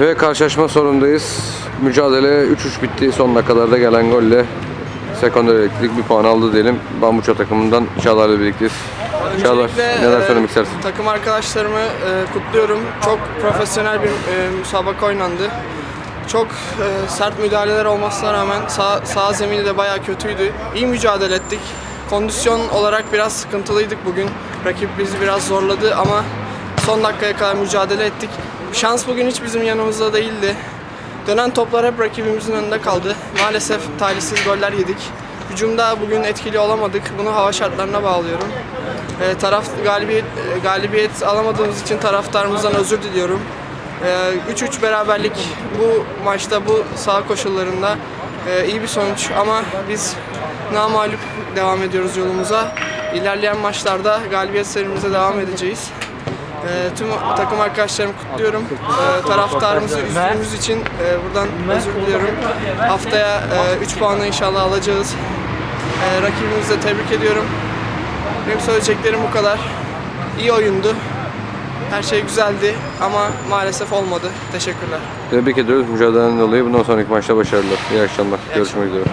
Ve karşılaşma sonundayız. Mücadele 3-3 bitti. Son dakikalarda gelen golle Sekonder Elektrik bir puan aldı diyelim. Bambuça takımından Çağlar'la birlikteyiz. Çağlar neler e, söylemek istersin? Takım arkadaşlarımı e, kutluyorum. Çok profesyonel bir e, müsabaka oynandı. Çok e, sert müdahaleler olmasına rağmen sağ, sağ zemini de bayağı kötüydü. İyi mücadele ettik. Kondisyon olarak biraz sıkıntılıydık bugün. Rakip bizi biraz zorladı ama son dakikaya kadar mücadele ettik. Şans bugün hiç bizim yanımızda değildi. Dönen toplar hep rakibimizin önünde kaldı. Maalesef talihsiz goller yedik. Hücumda bugün etkili olamadık. Bunu hava şartlarına bağlıyorum. E, taraf galibiyet galibiyet alamadığımız için taraftarımızdan özür diliyorum. E, 3-3 beraberlik bu maçta bu saha koşullarında e, iyi bir sonuç ama biz namalup devam ediyoruz yolumuza. İlerleyen maçlarda galibiyet serimize devam edeceğiz. E, tüm takım arkadaşlarımı kutluyorum. E, taraftarımızı üzdüğümüz için e, buradan özür diliyorum. Haftaya 3 puanı inşallah alacağız. E, rakibimizi de tebrik ediyorum. Benim söyleyeceklerim bu kadar. İyi oyundu. Her şey güzeldi ama maalesef olmadı. Teşekkürler. Tebrik ediyoruz mücadeleden dolayı. Bundan sonraki maçta başarılar. İyi akşamlar. Görüşmek üzere.